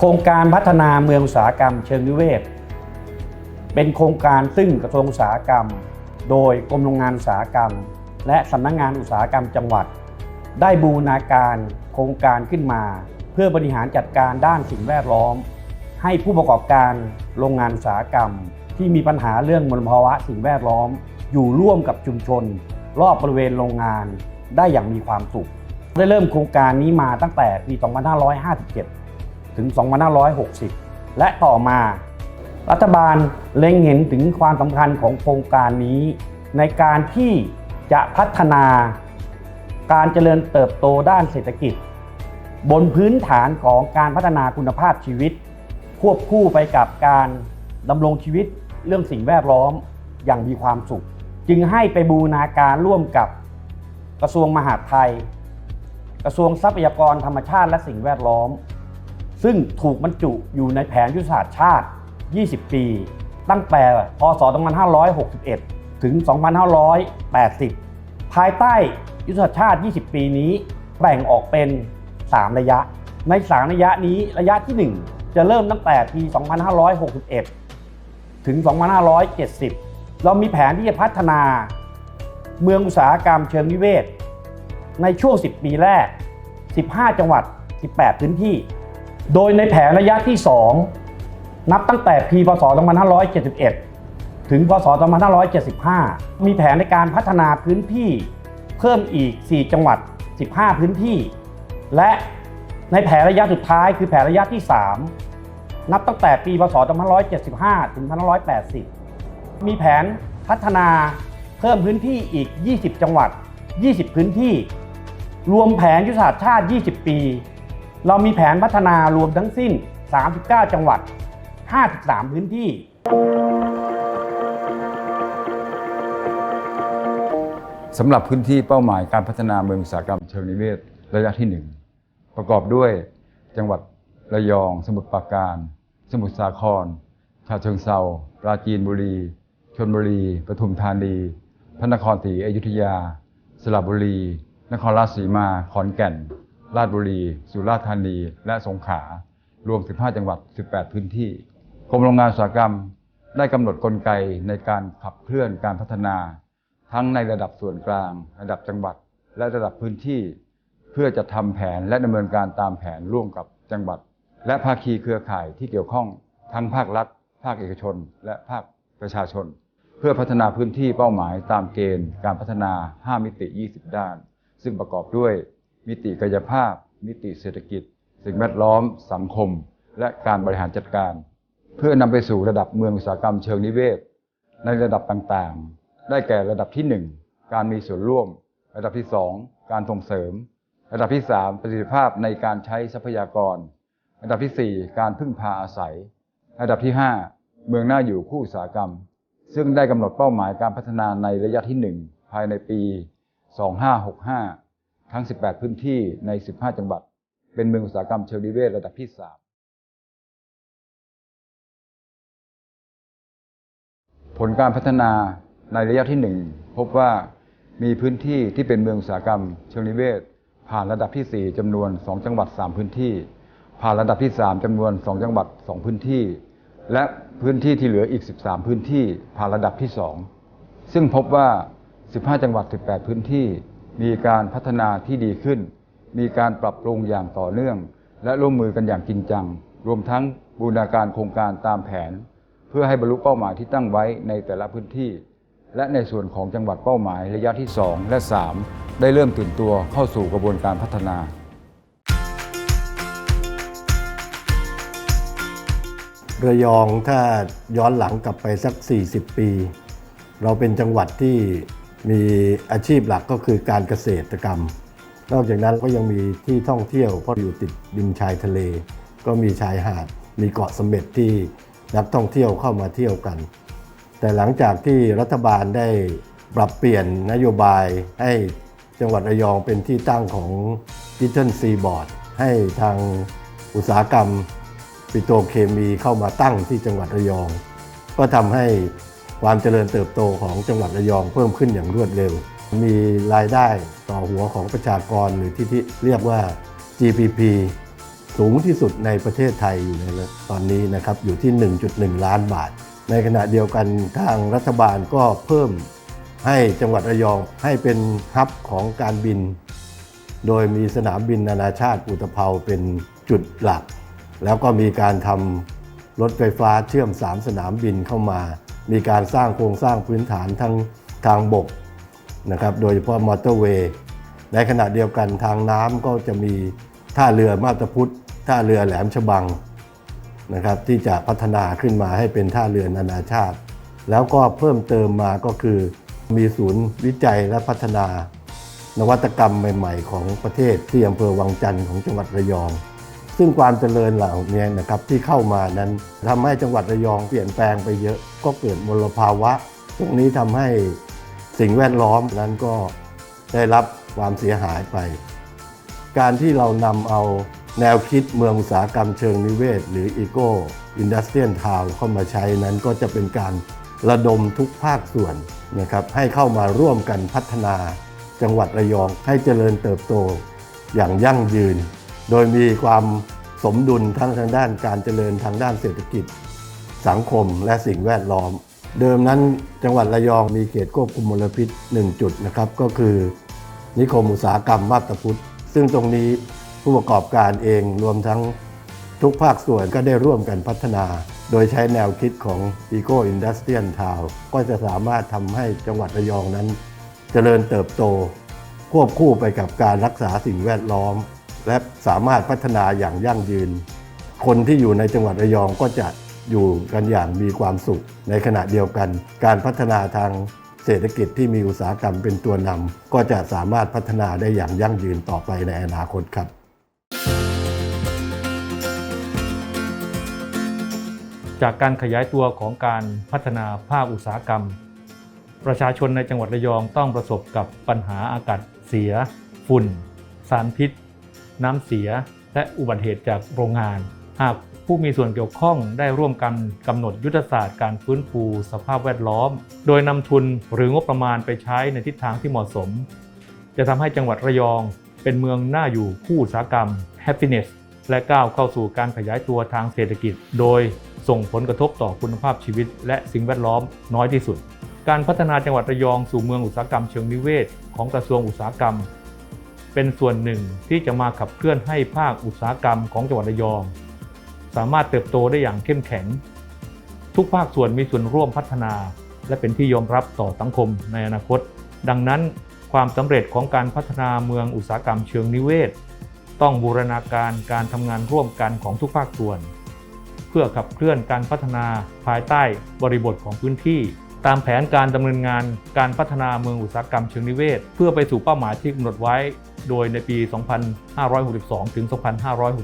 โครงการพัฒนาเมืองอุตสาหกรรมเชิงนิเวศ เป็นโครงการซึ่งกระทรวงอุตสาหกรรม โดยกรมโรงงานอุตสาหกรรม และสำนักงานอุตสาหกรรมจังหวัด ได้บูรณาการโครงการขึ้นมา เพื่อบริหารจัดการด้านสิ่งแวดล้อม ให้ผู้ประกอบการโรงงานอุตสาหกรรม ที่มีปัญหาเรื่องมลภาวะสิ่งแวดล้อม อยู่ร่วมกับชุมชน รอบบริเวณโรงงานได้อย่างมีความสุข ได้เริ่มโครงการนี้มาตั้งแต่ปี 2557 ถึง 2560 และต่อมา รัฐบาลเล็งเห็นถึงความสำคัญของโครงการนี้ ในการที่จะพัฒนาการเจริญเติบโตด้านเศรษฐกิจ บนพื้นฐานของการพัฒนาคุณภาพชีวิต ควบคู่ไปกับการดำรงชีวิตเรื่องสิ่งแวดล้อมอย่างมีความสุข จึงให้ไปบูรณาการร่วมกับกระทรวงมหาดไทย กระทรวงทรัพยากรธรรมชาติและสิ่งแวดล้อม ซึ่งถูกบรรจุอยู่ในแผนยุทธศาสตร์ชาติ 20 ปี ตั้งแต่พศ 2561 ถึง 2580 ภายใต้ยุทธศาสตร์ชาติ 20 ปีนี้ แบ่งออกเป็น 3 ระยะ ใน 3 ระยะนี้ระยะที่ 1 จะเริ่มตั้งแต่ปี 2561 ถึง 2570 เรามีแผนที่จะพัฒนาเมืองอุตสาหกรรมเชิงนิเวศ ในช่วง 10 ปีแรก 15 จังหวัด 18 พื้นที่ โดยในแผนระยะที่ 2 นับตั้งแต่ปีพศ 2571 ถึงพศ 2575 มีแผนในการพัฒนาพื้นที่เพิ่มอีก 4 จังหวัด 15 พื้นที่ และในแผนระยะสุดท้ายคือแผนระยะที่ 3 นับตั้งแต่ปีพศ 2575 ถึง 2580 มีแผนพัฒนาเพิ่มพื้นที่อีก 20 จังหวัด 20 พื้นที่ รวมแผนยุทธศาสตร์ชาติ 20 ปี เรามีแผนพัฒนารวมทั้งสิ้น 39 จังหวัด 53 พื้นที่ สำหรับพื้นที่เป้าหมายการพัฒนาเมืองอุตสาหกรรมเชิงนิเวศระยะที่ 1 ประกอบด้วยจังหวัดระยอง สมุทรปราการ สมุทรสาครฉะเชิงเซาปราจีนบุรีชลบุรีปทุมธานี พระนครศรีอยุธยา สระบุรี นครราชสีมา ขอนแก่น ราชบุรี สุราษฎร์ธานี และสงขลารวม 15 จังหวัด 18 พื้นที่กรมโรงงานอุตสาหกรรมได้กำหนดกลไกในการขับเคลื่อนการพัฒนา ทั้งในระดับส่วนกลาง ระดับจังหวัด และระดับพื้นที่ เพื่อจะทำแผนและดำเนินการตามแผนร่วมกับจังหวัด และภาคีเครือข่ายที่เกี่ยวข้องทั้งภาครัฐ ภาคเอกชน และภาคประชาชน เพื่อพัฒนาพื้นที่เป้าหมายตามเกณฑ์ การพัฒนา 5 มิติ 20 ด้าน ซึ่งประกอบด้วย มิติกายภาพ มิติเศรษฐกิจ สิ่งแวดล้อม สังคม และการบริหารจัดการ เพื่อนำไปสู่ระดับเมืองอุตสาหกรรมเชิงนิเวศ ในระดับต่างๆ ได้แก่ระดับที่ 1 การมีส่วนร่วม ระดับที่ 2 การส่งเสริม ระดับที่ 3 ประสิทธิภาพในการใช้ทรัพยากร ระดับทีสี่4 การพึ่งพาอาศัย ระดับที่ 5 เมืองน่าอยู่คู่อุตสาหกรรม ซึ่งได้กำหนดเป้าหมายการพัฒนาในระยะที่ 1 ภายในปี 2565 ทั้ง 18 พื้นที่ใน 15 จังหวัด เป็นเมืองอุตสาหกรรมเชิงนิเวศระดับที่ 3 ผลการพัฒนาในระยะที่ 1 พบว่ามีพื้นที่ที่เป็นเมืองอุตสาหกรรมเชิงนิเวศ ผ่านระดับที่ 4จำนวน 2 จังหวัด 3 พื้นที่ ผ่านระดับที่ 3จำนวน 2 จังหวัด 2 พื้นที่ และพื้นที่ที่เหลืออีก 13 พื้นที่ ผ่านระดับที่ 2 ซึ่งพบว่า 15 จังหวัด 18 พื้นที่ มีการพัฒนาที่ดีขึ้น มีการปรับปรุงอย่างต่อเนื่อง และร่วมมือกันอย่างจริงจัง รวมทั้งบูรณาการโครงการตามแผน เพื่อให้บรรลุเป้าหมายที่ตั้งไว้ในแต่ละพื้นที่ และในส่วนของจังหวัดเป้าหมายระยะที่ 2 และ 3 ได้เริ่มตื่นตัวเข้าสู่กระบวนการพัฒนาระยองถ้าย้อนหลังกลับไปสัก 40 ปี เราเป็นจังหวัดที่ มีอาชีพหลักก็คือการเกษตรกรรม นอกจากนั้นก็ยังมีที่ท่องเที่ยวเพราะอยู่ติดริมชายทะเล ก็มีชายหาด มีเกาะสม็ดที่นักท่องเที่ยวเข้ามาเที่ยวกัน แต่หลังจากที่รัฐบาลได้ปรับเปลี่ยนนโยบายให้จังหวัดระยองเป็นที่ตั้งของดิจิทัลซีบอร์ดให้ทางอุตสาหกรรมปิโตรเคมีเข้ามาตั้งที่จังหวัดระยอง ก็ทำให้ ความเจริญเติบโตของจังหวัดระยองเพิ่มขึ้นอย่างรวดเร็ว มีรายได้ต่อหัวของประชากรหรือที่ที่เรียกว่า GPP สูงที่สุดในประเทศไทยอยู่ในตอนนี้นะครับอยู่ที่ 1.1 ล้านบาท ในขณะเดียวกันทางรัฐบาลก็เพิ่มให้จังหวัดระยองให้เป็นฮับของการบิน โดยมีสนามบินนานาชาติอุตภเปาเป็นจุดหลัก แล้วก็มีการทำรถไฟฟ้าเชื่อม 3 สนามบินเข้ามา มีการสร้างโครงสร้างพื้นฐานทั้งทางบกนะครับโดยเฉพาะมอเตอร์เวย์ในขณะเดียวกันทางน้ำก็จะมีท่าเรือมาตาพุทธท่าเรือแหลมฉบังนะครับที่จะพัฒนาขึ้นมาให้เป็นท่าเรือนานาชาติ แล้วก็เพิ่มเติมมาก็คือ มีศูนย์วิจัยและพัฒนานวัตกรรมใหม่ ๆ ของประเทศที่อำเภอวังจันทร์ของจังหวัดระยอง ซึ่งความเจริญเหล่านี้นะครับที่เข้ามานั้นทำให้จังหวัดระยองเปลี่ยนแปลงไปเยอะก็เกิดมลภาวะตรงนี้ทำให้สิ่งแวดล้อมนั้นก็ได้รับความเสียหายไป การที่เรานำเอาแนวคิดเมืองอุตสาหกรรมเชิงนิเวศ หรือ Eco Industrial Town เข้ามาใช้นั้นก็จะเป็นการระดมทุกภาคส่วนนะครับให้เข้ามาร่วมกันพัฒนาจังหวัดระยองให้เจริญเติบโตอย่างยั่งยืน โดยมีความสมดุลทั้งทางด้านการเจริญทางด้านเศรษฐกิจ สังคมและสิ่งแวดล้อม เดิมนั้นจังหวัดระยองมีเขตควบคุมมลพิษ 1 จุดนะครับก็คือ นิคมอุตสาหกรรมมาบตาพุธซึ่งตรงนี้ผู้ประกอบการเองรวมทั้งทุกภาคส่วนก็ได้ร่วมกันพัฒนา โดยใช้แนวคิดของ Eco Industrial Town ก็จะสามารถทำให้จังหวัดระยองนั้น เจริญเติบโต ควบคู่ไปกับการรักษาสิ่งแวดล้อม และสามารถพัฒนาอย่างยั่งยืน คนที่อยู่ในจังหวัดระยองก็จะอยู่กันอย่างมีความสุข ในขณะเดียวกัน การพัฒนาทางเศรษฐกิจที่มีอุตสาหกรรมเป็นตัวนำก็จะสามารถพัฒนาได้อย่างยั่งยืนต่อไปในอนาคตครับจากการขยายตัวของการพัฒนาภาคอุตสาหกรรม ประชาชนในจังหวัดระยองต้องประสบกับปัญหาอากาศเสีย ฝุ่น สารพิษ น้ำเสีย และอุบัติเหตุจากโรงงาน หากผู้มีส่วนเกี่ยวข้องได้ร่วมกันกำหนดยุทธศาสตร์การฟื้นฟูสภาพแวดล้อม โดยนำทุนหรืองบประมาณไปใช้ในทิศทางที่เหมาะสม จะทำให้จังหวัดระยอง เป็นเมืองน่าอยู่คู่อุตสาหกรรม happiness และก้าวเข้าสู่การขยายตัวทางเศรษฐกิจ โดยส่งผลกระทบต่อคุณภาพชีวิต และสิ่งแวดล้อมน้อยที่สุด การพัฒนาจังหวัดระยองสู่เมืองอุตสาหกรรมเชิงนิเวศ ของกระทรวงอุตสาหกรรม เป็นส่วนหนึ่งที่จะมาขับเคลื่อนให้ภาคอุตสาหกรรมของจังหวัดระยอง สามารถเติบโตได้อย่างเข้มแข็ง ทุกภาคส่วนมีส่วนร่วมพัฒนา และเป็นที่ยอมรับต่อสังคมในอนาคต ดังนั้นความสำเร็จของการพัฒนาเมืองอุตสาหกรรมเชิงนิเวศ ต้องบูรณาการการทำงานร่วมกันของทุกภาคส่วน เพื่อขับเคลื่อนการพัฒนาภายใต้บริบทของพื้นที่ ตามแผนการดำเนินงานการพัฒนาเมืองอุตสาหกรรมเชิงนิเวศ เพื่อไปสู่เป้าหมายที่กำหนดไว้โดยในปี 2562 ถึง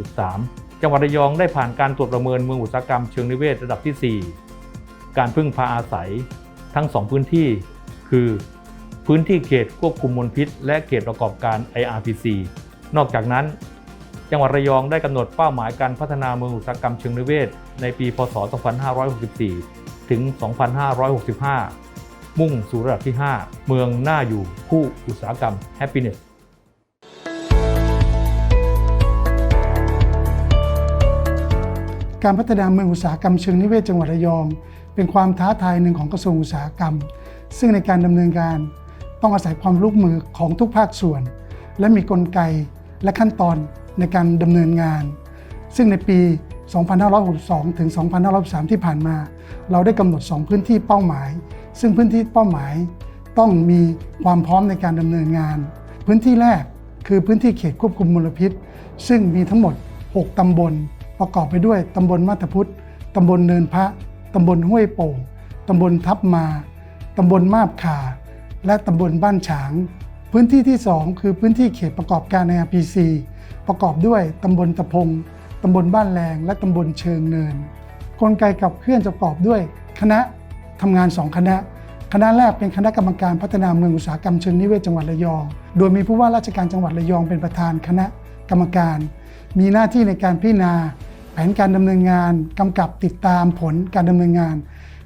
2563 จังหวัดระยองได้ผ่านการตรวจประเมินเมืองอุตสาหกรรมเชิงนิเวศระดับที่ 4 การพึ่งพาอาศัยทั้ง 2 พื้นที่ คือ พื้นที่เขตควบคุมมลพิษ และเขตประกอบการ IRPC นอกจากนั้น จังหวัดระยองได้กำหนดเป้าหมายการพัฒนาเมืองอุตสาหกรรมเชิงนิเวศ ในปี พศ 2564 ถึง 2565 มุ่งสู่ระดับที่ 5 เมืองน่าอยู่คู่อุตสาหกรรม Happiness การพัฒนาเมืองอุตสาหกรรมเชิงนิเวศจังหวัดระยอง เป็นความท้าทายหนึ่งของกระทรวงอุตสาหกรรม ซึ่งในการดำเนินการต้องอาศัยความร่วมมือของทุกภาคส่วน และมีกลไกและขั้นตอนในการดำเนินงาน ซึ่งในปี 2562 ถึง 2563 ที่ผ่านมา เราได้กำหนด 2 พื้นที่เป้าหมาย ซึ่งพื้นที่เป้าหมายต้องมีความพร้อมในการดำเนินงาน พื้นที่แรกคือพื้นที่เขตควบคุมมลพิษ ซึ่งมีทั้งหมด 6ตำบล ประกอบไปด้วยตำบลมาตพุทธตำบลเนินพระตำบลห้วยโป่งตำบลทับมาตำบลมาบขาและตำบลบ้านฉาง พื้นที่ที่ 2 คือพื้นที่เขตประกอบการใน RPC ประกอบด้วยตำบลตะพงตำบลบ้านแรงและตำบลเชิงเนิน กลไกกับเคลื่อนจะประกอบด้วย คณะทำงาน 2 คณะ คณะแรกเป็นคณะกรรมการพัฒนาเมืองอุตสาหกรรมเชิงนิเวศจังหวัดระยอง โดยมีผู้ว่าราชการจังหวัดระยองเป็นประธานคณะกรรมการ มีหน้าที่ในการพิจารณา แผนการดำเนินงานกำกับติดตามผลการดำเนินงาน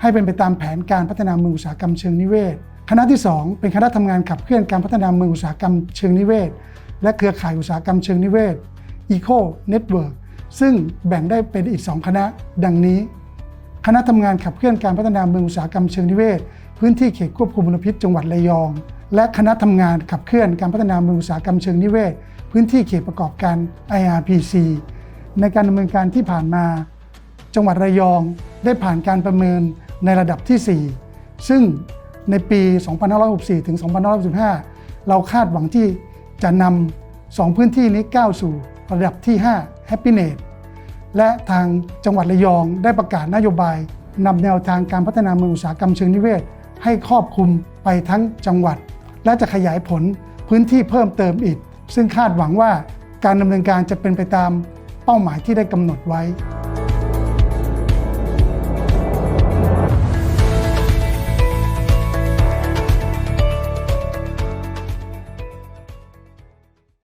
ให้เป็นไปตามแผนการพัฒนาเมืองอุตสาหกรรมเชิงนิเวศ คณะที่ 2 เป็นคณะทำงานขับเคลื่อนการพัฒนาเมืองอุตสาหกรรมเชิงนิเวศ และเครือข่ายอุตสาหกรรมเชิงนิเวศ Eco Network ซึ่งแบ่งได้เป็นอีก 2 คณะ ดังนี้ คณะทำงานขับเคลื่อนการพัฒนาเมืองอุตสาหกรรมเชิงนิเวศ พื้นที่เขตควบคุมมลพิษจังหวัดระยอง และคณะทำงานขับเคลื่อนการพัฒนาเมืองอุตสาหกรรมเชิงนิเวศ พื้นที่เขตประกอบการ IRPC ในการดำเนินการที่ผ่านมา จังหวัดระยองได้ผ่านการประเมินในระดับที่ 4 ซึ่งในปี 2564 ถึง 2565 เราคาดหวังที่จะนำสองพื้นที่นี้ก้าวสู่ระดับที่ 5 Happiness และทางจังหวัดระยองได้ประกาศนโยบายนำแนวทางการพัฒนาเมืองอุตสาหกรรมเชิงนิเวศ ให้ครอบคลุมไปทั้งจังหวัด และจะขยายผลพื้นที่เพิ่มเติมอีก ซึ่งคาดหวังว่าการดำเนินการจะเป็นไปตาม เป้าหมายที่ได้กำหนดไว้